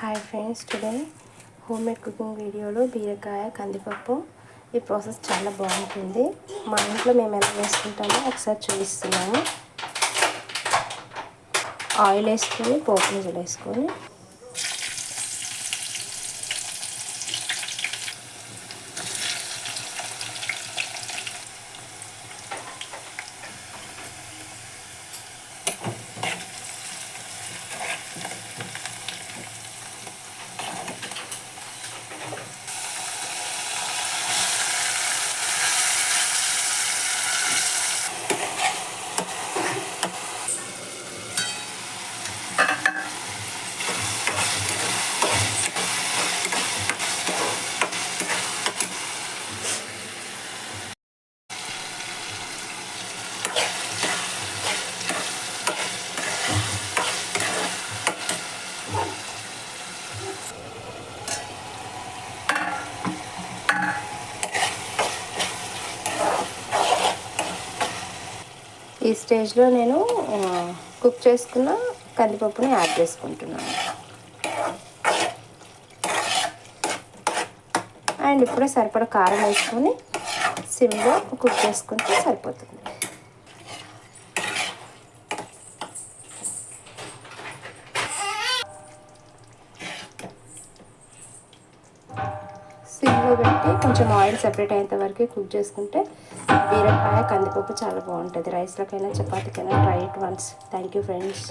Hi friends today home made cooking వీడియోలో బీరకాయ కందిపప్పు. ఈ ప్రాసెస్ చాలా బాగుంటుంది. మా ఇంట్లో మేము ఎలా వేసుకుంటామో ఒకసారి చూపిస్తున్నాము ఆయిల్ వేసుకొని పోపు నిజలు వేసుకొని. ఈ స్టేజ్లో నేను కుక్ చేసుకున్న కందిపప్పుని యాడ్ చేసుకుంటున్నాను. అండ్ ఇప్పుడే సరిపడా కారం వేసుకొని సిమ్లో కుక్ చేసుకుంటే సరిపోతుంది. సిమ్లో పెట్టి కొంచెం ఆయిల్ సెపరేట్ అయ్యేంత వరకు కుక్ చేసుకుంటే బీరకాయ కందిపప్పు చాలా బాగుంటుంది. రైస్లోకైనా చపాతీకైనా try it once thank you friends